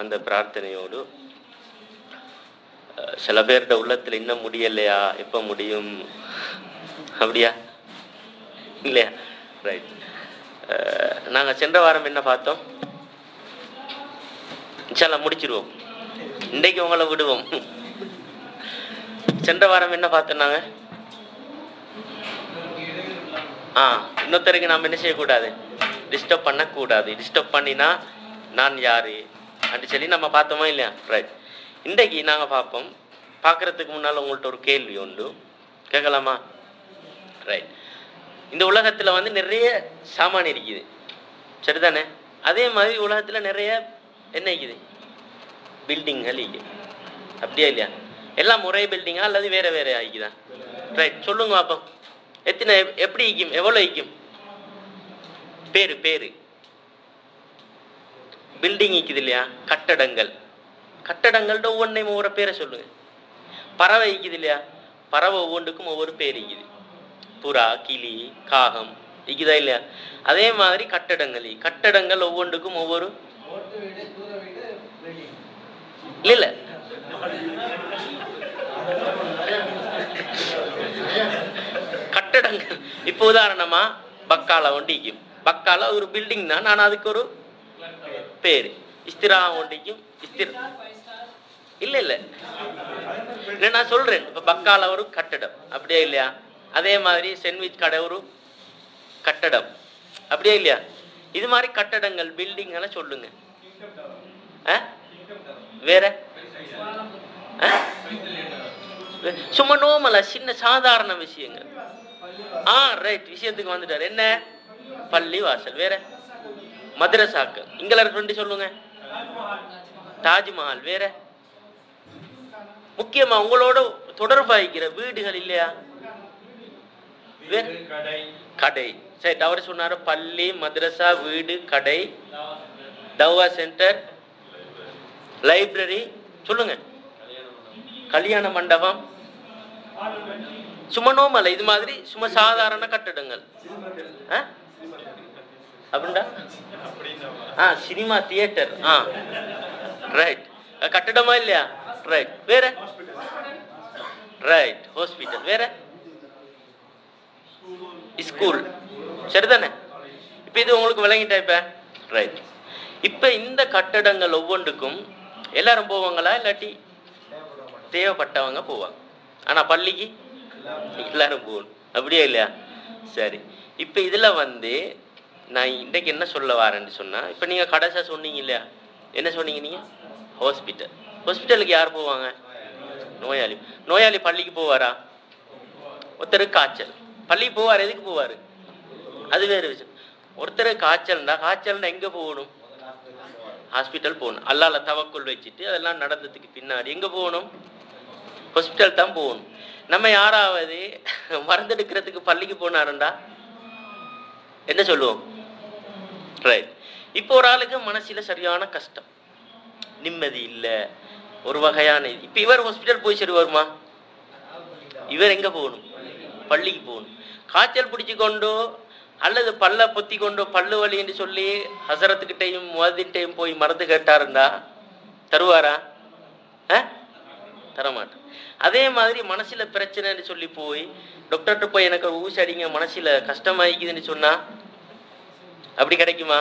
அந்த பிரார்த்தனையோடு சில பேர்கிட்ட உள்ளத்தில் இன்னும் முடியலையா? எப்போ முடியும்? அப்படியா? இல்லையா? ரைட் நாங்கள் சென்ற வாரம் என்ன பார்த்தோம்? இன்ஷால்லா முடிச்சிருவோம். இன்றைக்கு உங்களை விடுவோம். சென்ற வாரம் என்ன பார்த்தோம் நாங்கள் ஆ இன்னொருத்தருக்கு நாம் என்ன செய்யக்கூடாது? டிஸ்டர்ப் பண்ணக்கூடாது. டிஸ்டர்ப் பண்ணினா நான் யாரு? அப்படி சொல்லி நம்ம பார்த்தோமா இல்லையா? ரைட் இன்றைக்கு நாங்கள் பார்ப்போம். பார்க்கறதுக்கு முன்னால் உங்கள்கிட்ட ஒரு கேள்வி உண்டு. கேட்கலாமா? ரைட் இந்த உலகத்தில் வந்து நிறைய சாமான் இருக்குது. சரிதானே? அதே மாதிரி உலகத்தில் நிறைய என்ன இருக்குது? பில்டிங்கள் இருக்குது. அப்படியா இல்லையா? எல்லாம் ஒரே பில்டிங்கா அல்லது வேற வேற ஆகிக்குதா? ரைட் சொல்லுங்க பாப்போம். எத்தனை எப்படி ஈக்கும் எவ்வளோ ஈக்கும் பேரு பேரு. பில்டிங் இருக்குது இல்லையா? கட்டடங்கள். கட்டடங்கள்ட்ட ஒவ்வொன்றையும் ஒவ்வொரு பேரை சொல்லுங்க. பறவை ஈக்குது இல்லையா? பறவை ஒவ்வொன்றுக்கும் ஒவ்வொரு பேர் இருக்குது புறா கிளி காகம் ஈக்குதா இல்லையா? அதே மாதிரி கட்டடங்கள். கட்டடங்கள் ஒவ்வொன்றுக்கும் ஒவ்வொரு இல்ல இல்ல. கட்டடங்கள். இப்போ உதாரணமா பக்கால ஒண்டிக்கும் பக்கால ஒரு பில்டிங் தான். நான் அதுக்கு ஒரு பேர். இஸ்திரா ஒண்டிக்கும் இஸ்திர. இல்ல இல்ல. இல்ல நான் சொல்றேன். இப்ப பக்கால ஒரு கட்டடம். அப்படியே இல்லையா? அதே மாதிரி சென்விச் கடை ஒரு கட்டடம். அப்படியே இல்லையா? இது மாதிரி கட்டடங்கள் பில்டிங் எல்லாம் சொல்லுங்க. ஆ? வேற? ஆ? சும்மா நோமல சின்ன சாதாரண விஷயங்கள். ஆ ரைட் விஷயத்துக்கு வந்துட்டார். என்ன? பள்ளி வாசல் வேற? மதுரசாக்கள். இங்கிலாந்து ரெண்டு சொல்லுங்க. தாஜ்மஹால் வேற? முக்கியமா உங்களோட தொடர்பு வைக்கிற வீடுகள் இல்லையா? கடை. சரி தவறு சொன்னாரு. பள்ளி மதரசா வீடு கடை. தவா சென்டர். லைப்ரரி. சொல்லுங்க. கல்யாண மண்டபம். சும்மா நோமலை இது மாதிரி சும்மா சாதாரண கட்டிடங்கள். ஆ? அப்படின்டா ஆ சினிமா தியேட்டர். ஆ. ரைட் கட்டடமா இல்லையா? ரைட் வேற? ரைட் ஹாஸ்பிட்டல் வேற? ஸ்கூல் சரிதானே? இப்போ இது உங்களுக்கு விளங்கிட்டா இப்ப? ரைட் இப்போ இந்த கட்டடங்கள் ஒவ்வொன்றுக்கும் எல்லாரும் போவாங்களா? இல்லாட்டி தேவைப்பட்டவங்க போவாங்க. ஆனா பள்ளிக்கு? எல்லாரும் போகணும். அப்படியே இல்லையா? சரி. இப்போ இதுல வந்து நான் இன்றைக்கு என்ன சொல்ல வரேன்னு சொன்னால் இப்போ நீங்கள் கடைசாக சொன்னீங்க இல்லையா? என்ன சொன்னீங்க நீங்கள் ஹாஸ்பிட்டல் ஹாஸ்பிட்டலுக்கு யார் போவாங்க? நோயாளி. நோயாளி பள்ளிக்கு போவாரா? ஒருத்தருக்கு காய்ச்சல். பள்ளிக்கு போவார் எதுக்கு போவார்? அது வேறு விஷயம். ஒருத்தர் காய்ச்சல்னா காய்ச்சல்னா எங்கே போகணும்? ஹாஸ்பிட்டல் போகணும். அல்லால தவக்குள் வச்சுட்டு அதெல்லாம் நடந்ததுக்கு பின்னாடி எங்கே போகணும்? ஹாஸ்பிட்டல் தான் போகணும். நம்ம யாராவது மருந்தெடுக்கிறதுக்கு பள்ளிக்கு போனாருண்டா? என்ன சொல்லுவோம்? ரைட் இப்போ ஒரு ஆளுக்கு மனசில் சரியான கஷ்டம். நிம்மதி இல்லை. ஒரு வகையான இது. இப்போ இவர் ஹாஸ்பிட்டல் போய் சரி வருமா இவர் எங்கே போகணும்? பள்ளிக்கு போகணும். காய்ச்சல் பிடிச்சி கொண்டோ அல்லது பல்ல பொத்தி கொண்டோ பல்லு வலி என்று சொல்லி ஹசரத்துக்கிட்டையும் முவதின்ட்டையும் போய் மருந்து கேட்டாருந்தா தருவாரா? ஆ? தரமாட்டேன் அதே மாதிரி மனசில் பிரச்சனைன்னு சொல்லி போய் டாக்டர்கிட்ட போய் எனக்கு ஊசி அடிங்க மனசில் கஷ்டமாயிக்குதுன்னு சொன்னால் அப்படி கிடைக்குமா?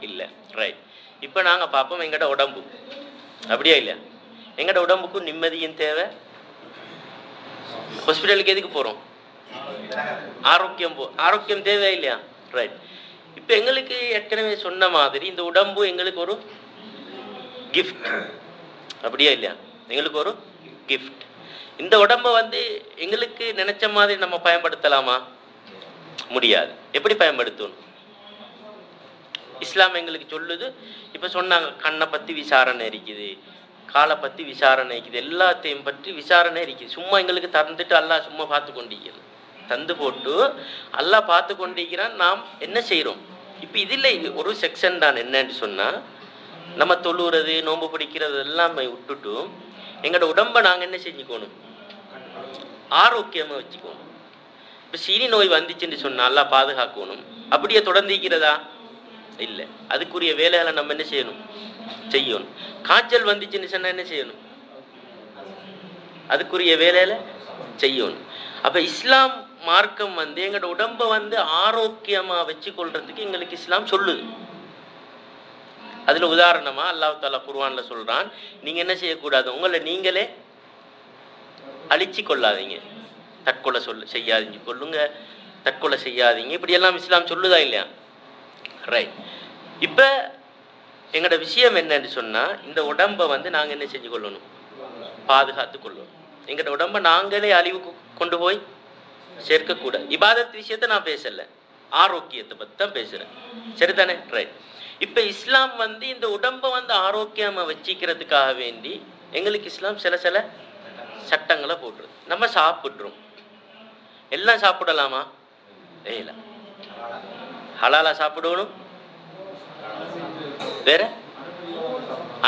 இல்ல. ரைட் இப்போ நாங்க பார்ப்போம் எங்கட உடம்பு. அப்படியா இல்லையா? எங்கட உடம்புக்கும் நிம்மதியும் தேவை. ஹாஸ்பிட்டலுக்கு எதுக்கு போறோம்? ஆரோக்கியம் போ ஆரோக்கியம் தேவை இல்லையா? ரைட் இப்போ எங்களுக்கு ஏற்கனவே சொன்ன மாதிரி இந்த உடம்பு எங்களுக்கு ஒரு கிஃப்ட் அப்படியா இல்லையா? எங்களுக்கு ஒரு கிஃப்ட் இந்த உடம்ப வந்து எங்களுக்கு நினைச்ச மாதிரி நம்ம பயன்படுத்தலாமா? முடியாது. எப்படி பயன்படுத்தணும்? இஸ்லாம் எங்களுக்கு சொல்லுது. இப்போ சொன்னாங்க கண்ணை பற்றி விசாரணை இருக்குது காலை பற்றி விசாரணை இருக்குது எல்லாத்தையும் பற்றி விசாரணை இருக்குது. சும்மா எங்களுக்கு தந்துட்டு அல்லா சும்மா பார்த்து கொண்டிருக்கிறது தந்து போட்டு அல்லா பார்த்து கொண்டிருக்கிறான் நாம் என்ன செய்கிறோம் இப்போ இதில் ஒரு செக்ஷன் தான். என்னன்னு சொன்னால் நம்ம தொழுறது நோன்பு பிடிக்கிறது எல்லாமே விட்டுட்டு எங்களோட உடம்பை நாங்கள் என்ன செஞ்சுக்கணும்? ஆரோக்கியமாக வச்சுக்கணும். இப்போ சீனி நோய் வந்துச்சுன்னு சொன்னால் நல்லா பாதுகாக்கணும். அப்படியே தொடர்ந்திருக்கிறதா இல்லை. அதுக்குரிய வேலைகளை நம்ம என்ன செய்யணும்? செய்யணும். காய்ச்சல் வந்துச்சுன்னு சொன்னா என்ன செய்யணும்? அதுக்குரிய வேலையில செய்யணும். அப்ப இஸ்லாம் மார்க்கம் வந்து எங்களோட உடம்ப வந்து ஆரோக்கியமா வச்சு கொள்றதுக்கு எங்களுக்கு இஸ்லாம் சொல்லுது. அதுல உதாரணமா அல்லாஹ் தாலா குர்வான்ல சொல்றான் நீங்க என்ன செய்யக்கூடாது? உங்களை நீங்களே அழிச்சு கொள்ளாதீங்க. தற்கொலை சொல்ல செய்யாதீங்க கொள்ளுங்க தற்கொலை செய்யாதீங்க. இப்படி எல்லாம் இஸ்லாம் சொல்லுதா இல்லையா? ரைட் இப்போ எங்களோட விஷயம் என்னன்னு சொன்னால் இந்த உடம்ப வந்து நாங்கள் என்ன செஞ்சு கொள்ளணும்? பாதுகாத்து கொள்ளணும். எங்களோட உடம்பை நாங்களே அழிவுக்கு கொண்டு போய் சேர்க்கக்கூடாது. இபாதத் விஷயத்தை நான் பேசலை. ஆரோக்கியத்தை பற்றி தான் பேசுகிறேன் சரிதானே? ரைட் இப்போ இஸ்லாம் வந்து இந்த உடம்பை வந்து ஆரோக்கியமாக வச்சிக்கிறதுக்காக வேண்டி எங்களுக்கு இஸ்லாம் சில சில சட்டங்களை போட்டுருது. நம்ம சாப்பிட்றோம். எல்லாம் சாப்பிடலாமா? இல்லை. ஹலாலா சாப்பிடணும். வேற?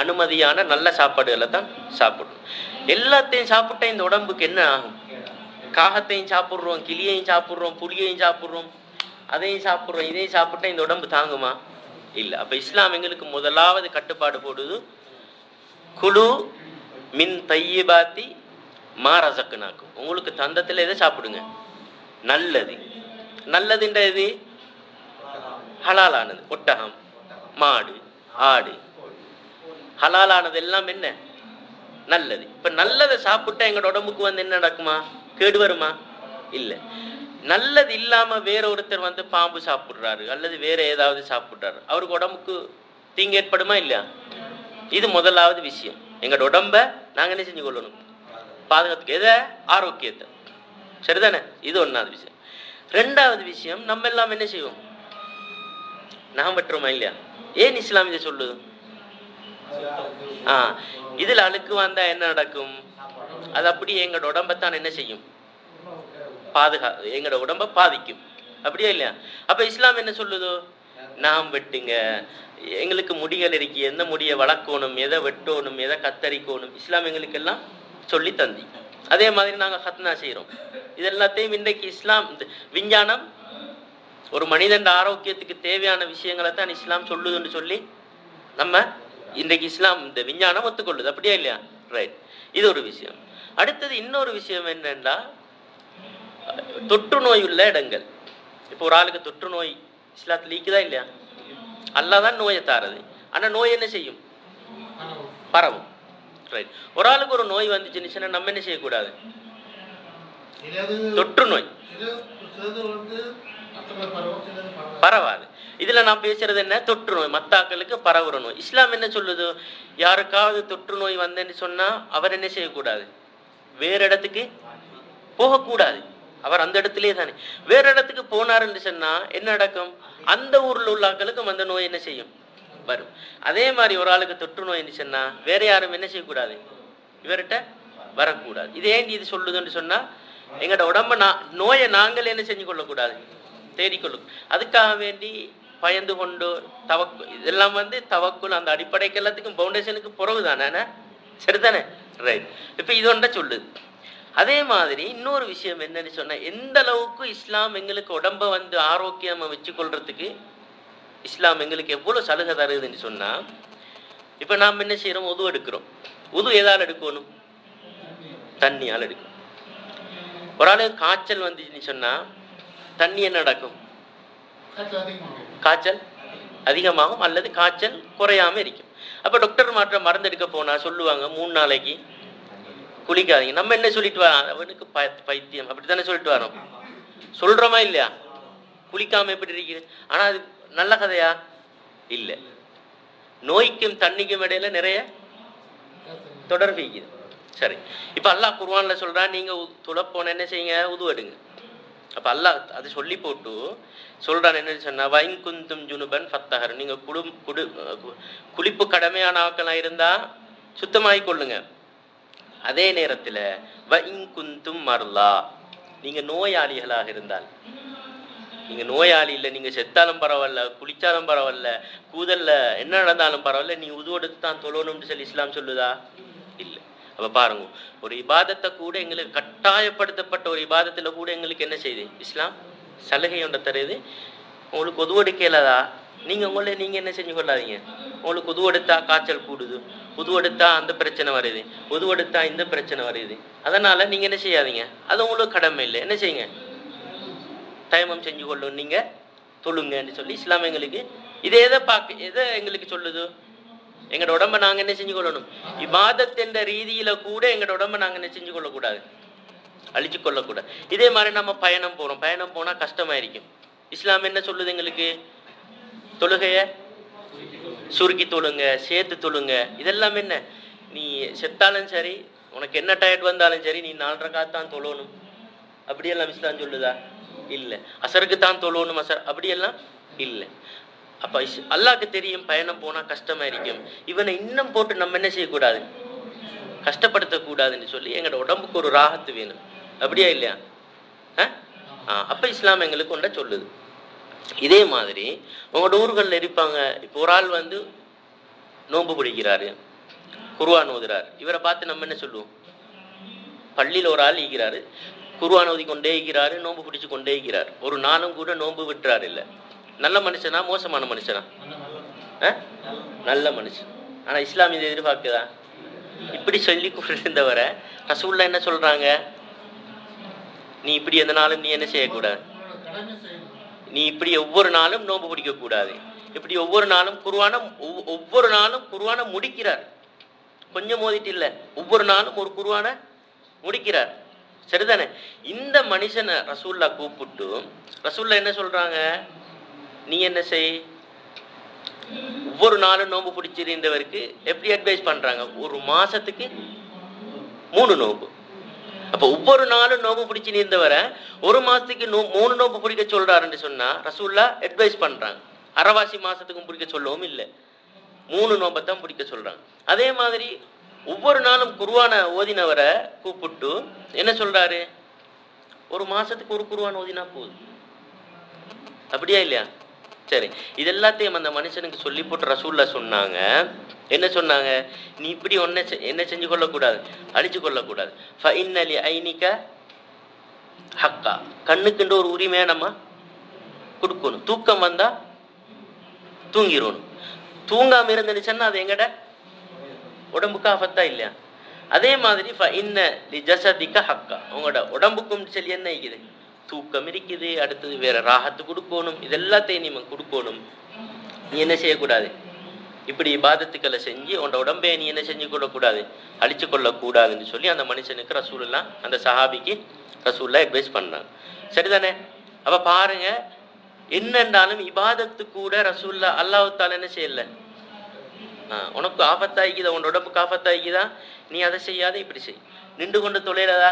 அனுமதியான நல்ல சாப்பாடுகளை தான் சாப்பிடணும். எல்லாத்தையும் சாப்பிட்டா இந்த உடம்புக்கு என்ன ஆகும்? காகத்தையும் சாப்பிட்றோம் கிளியையும் சாப்பிட்றோம் புளியையும் சாப்பிட்றோம் அதையும் சாப்பிட்றோம் இதையும் சாப்பிட்டா இந்த உடம்பு தாங்குமா? இல்லை. அப்போ இஸ்லாம் எங்களுக்கு முதலாவது கட்டுப்பாடு போடுது. குழு மின் தையபாத்தி மாரசக்குனாக்கும் உங்களுக்கு தந்தத்தில் எதை சாப்பிடுங்க? நல்லது. நல்லதுன்ற எது ஹலாலானது. ஒட்டகம் மாடு ஆடு. ஹலாலானது எல்லாம் என்ன? நல்லது. இப்ப நல்லதை சாப்பிட்டா எங்களோட உடம்புக்கு வந்து என்ன நடக்குமா? கேடு வருமா? இல்ல. நல்லது இல்லாம வேற ஒருத்தர் வந்து பாம்பு சாப்பிடுறாரு அல்லது வேற ஏதாவது சாப்பிடுறாரு. அவருக்கு உடம்புக்கு தீங்கு ஏற்படுமா இல்லையா? இது முதலாவது விஷயம். எங்களோட உடம்ப நாங்க என்ன செஞ்சு கொள்ளணும்? பாதுகாத்துக்கு. எதை? ஆரோக்கியத்தை. சரிதானே? இது ஒன்னாவது விஷயம். ரெண்டாவது விஷயம் நம்ம எல்லாம் என்ன செய்வோம்? நாம் வெட்டுறோமா இல்லையா? ஏன் இஸ்லாம் இதை சொல்லுது ஆ இதில் அழுக்கு வந்தா என்ன நடக்கும்? அது அப்படியே எங்களோட உடம்பத்தான் என்ன செய்யும்? பாதுகா எங்களோட உடம்ப பாதிக்கும். அப்படியா இல்லையா? அப்ப இஸ்லாம் என்ன சொல்லுதோ? நாம் வெட்டுங்க. எங்களுக்கு முடிகள் இருக்கு. எந்த முடிய வளர்க்கணும்? எதை வெட்டணும்? எதை கத்தரிக்கணும்? இஸ்லாம் எங்களுக்கு எல்லாம் சொல்லி தந்தி. அதே மாதிரி நாங்க ஹத்னா செய்யறோம் இது எல்லாத்தையும் இன்றைக்கு இஸ்லாம் விஞ்ஞானம் ஒரு மனிதன் ஆரோக்கியத்துக்கு தேவையான விஷயங்களை தான் இஸ்லாம் சொல்லுதுன்னு சொல்லி நம்ம இன்றைக்கு இஸ்லாம் இந்த விஞ்ஞானம் ஒத்துக்கொள்ளுது. அப்படியா இல்லையா? ரைட் இது ஒரு விஷயம். அடுத்தது இன்னொரு விஷயம் என்னன்னா தொற்று நோய் உள்ள இடங்கள். இப்போ ஒரு ஆளுக்கு தொற்று நோய் இஸ்லாத்தில் லீக்குதா இல்லையா? அல்லாஹ் தான் நோயை தாரது. ஆனா நோய் என்ன செய்யும்? பரவும். ரைட் ஒரு ஆளுக்கு ஒரு நோய் வந்துச்சுன்னு சொன்னா நம்ம என்ன செய்யக்கூடாது? தொற்று நோய். பரவாது இதுல நான் பேசுறது என்ன? தொற்று நோய் மத்தாக்களுக்கு பரவுற நோய். இஸ்லாம் என்ன சொல்லுது? யாருக்காவது தொற்று நோய் வந்தேன்னு சொன்னா அவர் என்ன செய்யக்கூடாது? வேற இடத்துக்கு போகக்கூடாது. அவர் அந்த இடத்துலயே தானே. வேற இடத்துக்கு போனாருன்னு சொன்னா என்ன நடக்கும்? அந்த ஊர்ல உள்ள ஆக்களுக்கும் அந்த நோய் என்ன செய்யும்? வரும். அதே மாதிரி ஒரு ஆளுக்கு தொற்று நோய் சொன்னா வேற யாரும் என்ன செய்யக்கூடாது? இவர்கிட்ட வரக்கூடாது. இது ஏன் இது சொல்லுதுன்னு சொன்னா எங்கட உடம்ப நோயை நாங்கள் என்ன செஞ்சு கொள்ளக்கூடாது? தேடிக்கொள்ளும். அதுக்காக வேண்டி பயந்து கொண்டு தவக்கு இதெல்லாம் வந்து தவக்குள் அந்த அடிப்படைக்கு எல்லாத்துக்கும் பவுண்டேஷனுக்கு பிறகு தானே சரிதானே? ரைட் இப்போ இது ஒன்றை சொல்லுது அதே மாதிரி இன்னொரு விஷயம் என்னன்னு சொன்னா எந்த அளவுக்கு இஸ்லாம் எங்களுக்கு உடம்ப வந்து ஆரோக்கியமா வச்சு கொள்றதுக்கு இஸ்லாம் எங்களுக்கு எவ்வளவு சலுகை தருதுன்னு சொன்னா இப்ப நாம் என்ன செய்யறோம்? உது எடுக்கிறோம். உது எதால் எடுக்கணும்? தண்ணியால் எடுக்கணும் ஒரு ஆளுக்கு காய்ச்சல் வந்துச்சுன்னு சொன்னா தண்ணி என்ன நடக்கும்? காய்ச்சல் அதிகமாகும். அல்லது காய்ச்சல் குறையாம இருக்கும். அப்ப டாக்டர் மாற்ற மருந்து எடுக்க போனா சொல்லுவாங்க மூணு நாளைக்கு குளிக்காதீங்க. நம்ம என்ன சொல்லிட்டு வரோம் அவனுக்கு ப- பைத்தியம். அப்படித்தானே சொல்லிட்டு வரோம். சொல்றோமா இல்லையா? குளிக்காம எப்படி இருக்குது ஆனா அது நல்ல கதையா? இல்ல. நோய்க்கும் தண்ணிக்கும் இடையில நிறைய தொடர்பு இருக்குது. சரி. இப்ப அல்லாஹ் குர்ஆன்ல சொல்றான் நீங்க துளப்போன என்ன செய்யுங்க? உது எடுங்க. அப்போ அல்லாஹ் அது சொல்லி போட்டு சொல்கிறான் என்ன சொன்னால் வைன் குந்தும் ஜுனுபன் ஃபத்தஹர். நீங்க குடு குடு குளிப்பு கடமையான ஆட்களா இருந்தா சுத்தமாகி கொள்ளுங்க. அதே நேரத்துல வைன் குந்தும் மர்லா நீங்க நோயாளிகளாக இருந்தால் நீங்க நோயாளி இல்லை நீங்க செத்தாலும் பரவாயில்ல குளிச்சாலும் பரவாயில்ல கூதல்ல என்ன நடந்தாலும் பரவாயில்ல நீ உதுவெடுத்து தான் தொழணும்னு சொல்லி இஸ்லாம் சொல்லுதா? அப்போ பாருங்க ஒரு இபாதத்தை கூட எங்களுக்கு கட்டாயப்படுத்தப்பட்ட ஒரு இபாதத்தில் கூட எங்களுக்கு என்ன செய்யுது இஸ்லாம் சலுகை ஒன்றை தருது. உங்களுக்கு உதுவெடுக்கலதா நீங்கள் உங்களை நீங்கள் என்ன செஞ்சு கொள்ளாதீங்க? உங்களுக்கு உதுவெடுத்தா காய்ச்சல் கூடுது. உதுவெடுத்தா அந்த பிரச்சனை வருது. உதுவெடுத்தா இந்த பிரச்சனை வருது. அதனால் நீங்கள் என்ன செய்யாதீங்க? அது உங்களுக்கு கடமை இல்லை. என்ன செய்யுங்க? தயமம் செஞ்சு கொள்ளும். நீங்கள் தொழுங்கன்னு சொல்லி இஸ்லாம் எங்களுக்கு இதே எதை பார்க்க எதை எங்களுக்கு சொல்லுது? எங்களோட உடம்ப நாங்க என்ன செஞ்சு கொள்ளணும் இபாதத் என்ற ரீதியில கூட எங்களோட உடம்ப நாங்க என்ன செஞ்சு கொள்ளக்கூடாது அழிச்சு கொள்ளக்கூடாது இதே மாதிரி நம்ம பயணம் போறோம். பயணம் போனா கஷ்டமாயிருக்கும். இஸ்லாம் என்ன சொல்லுது எங்களுக்கு? தொழுகைய சுருக்கி தொழுங்க சேர்த்து தொழுங்க. இதெல்லாம் என்ன? நீ செத்தாலும் சரி உனக்கு என்ன டயர்ட் வந்தாலும் சரி நீ நாலரை காத்தான் தொழணும். அப்படியெல்லாம் இஸ்லாம் சொல்லுதா? இல்லை. அசருக்கு தான் தொழணும் அசர் அப்படியெல்லாம் இல்லை. அப்ப இஸ் தெரியும் பயணம் போனா கஷ்டமா இருக்கும் இவனை இன்னும் போட்டு நம்ம என்ன செய்யக்கூடாது? கஷ்டப்படுத்தக்கூடாதுன்னு சொல்லி எங்களோட உடம்புக்கு ஒரு ராகத்து வேணும். அப்படியா இல்லையா? ஆ? ஆ, அப்ப இஸ்லாம் எங்களுக்கு ஒன்றை சொல்லுது. இதே மாதிரி உங்களோட ஊர்களில் இருப்பாங்க. இப்போ ஒரு ஆள் வந்து நோன்பு பிடிக்கிறாரு குருவான் ஓதுறார். இவரை பார்த்து நம்ம என்ன சொல்லுவோம்? பள்ளியில் ஒரு ஆள் ஈகிறாரு குருவான் ஓதி கொண்டே ஈகிறாரு நோன்பு பிடிச்சு கொண்டே ஈகிறார். ஒரு நாளும் கூட நோன்பு விட்டுறாரு இல்லை. நல்ல மனுஷனா மோசமான மனுஷனா? ஆ? நல்ல மனுஷன். ஆனா இஸ்லாம் இதை எதிர்பார்க்குதா? இப்படி சொல்லி கொண்டிருந்தவரை ரசூல்லா என்ன சொல்றாங்க? நீ இப்படி எந்த நாளும் நீ என்ன செய்யக்கூடாது. நீ இப்படி ஒவ்வொரு நாளும் நோன்பு பிடிக்க கூடாது இப்படி ஒவ்வொரு நாளும் குருவான ஒவ்வொரு நாளும் குருவான முடிக்கிறார். கொஞ்சம் மோதிட்டு இல்ல ஒவ்வொரு நாளும் ஒரு குருவான முடிக்கிறார். சரிதானே? இந்த மனுஷனை ரசூல்லா கூப்பிட்டு ரசூல்லா என்ன சொல்றாங்க? நீ என்ன செய்? ஒவ்வொரு நாளும் நோன்பு பிடிச்சிருந்தவருக்கு எப்படி அட்வைஸ் பண்றாங்க? ஒரு மாசத்துக்கு மூணு நோன்பு. அப்ப ஒவ்வொரு நாளும் நோன்பு பிடிச்சி நீந்தவரை ஒரு மாசத்துக்கு நோ மூணு நோன்பு பிடிக்க சொல்றாருன்னு சொன்னா ரசூல்லா அட்வைஸ் பண்றாங்க. அரைவாசி மாசத்துக்கும் பிடிக்க சொல்லவும் இல்லை. மூணு நோம்பத்தான் பிடிக்க சொல்றாங்க. அதே மாதிரி ஒவ்வொரு நாளும் குருவான ஓதினவரை கூப்பிட்டு என்ன சொல்றாரு? ஒரு மாசத்துக்கு ஒரு குருவான் ஓதினா போதும். அப்படியா இல்லையா? சரி இது எல்லாத்தையும் அந்த மனுஷனுக்கு சொல்லி போட்டு ரசூல்லா சொன்னாங்க. என்ன சொன்னாங்க? நீ இப்படி ஒன்ன என்ன செஞ்சு கொள்ளக்கூடாது? அழிச்சு கொள்ளக்கூடாது. Finally ஐனிக்க hakka. கண்ணுக்குன்ற ஒரு உரிமையை நம்ம கொடுக்கணும். தூக்கம் வந்தா தூங்கிடணும் தூங்காம இருந்துச்சுன்னா அது எங்கட? உடம்புக்கு ஆபத்தா இல்லையா? அதே மாதிரி இன்ன ஜசதிக்க ஹக்கா. உங்களோட உடம்புக்கும் சொல்லி என்ன இருக்குது? தூக்கம் இருக்குது அடுத்தது வேற ராகத்து கொடுக்கணும் இது எல்லாத்தையும் நீ கொடுக்கணும். நீ என்ன செய்யக்கூடாது? இப்படி இபாதத்துக்களை செஞ்சு உன்னோட உடம்பை நீ என்ன செஞ்சு கொள்ளக்கூடாது? அழிச்சு கொள்ளக்கூடாதுன்னு சொல்லி அந்த மனுஷனுக்கு ரசூலுல்லா அந்த சஹாபிக்கு ரசூல்லாம் அட்வைஸ் பண்ணாங்க சரிதானே? அப்ப பாருங்க என்னென்றாலும் இபாதத்து கூட ரசூல்லா அல்லாஹால என்ன செய்யல? உனக்கு ஆபத்தாயிக்குதா உன் உடம்புக்கு ஆபத்தாயிக்குதா நீ அதை செய்யாத இப்படி செய். நின்று கொண்டு தொலைலதா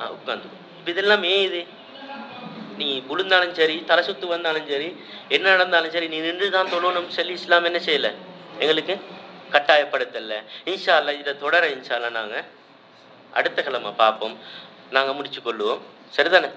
ஆ உட்காந்து இப்போ இதெல்லாம் ஏது நீ விழுந்தாலும் சரி தலை சுத்து வந்தாலும் சரி என்ன நடந்தாலும் சரி நீ நின்று தான் தொழணும் சொல்லி இஸ்லாம் என்ன செய்யல? எங்களுக்கு கட்டாயப்படுத்தல. இன்ஷா அல்லா இதை தொடர இன்ஷா அல்லா நாங்கள் அடுத்த கிழமை பார்ப்போம். நாங்கள் முடிச்சு கொள்ளுவோம். சரிதானே?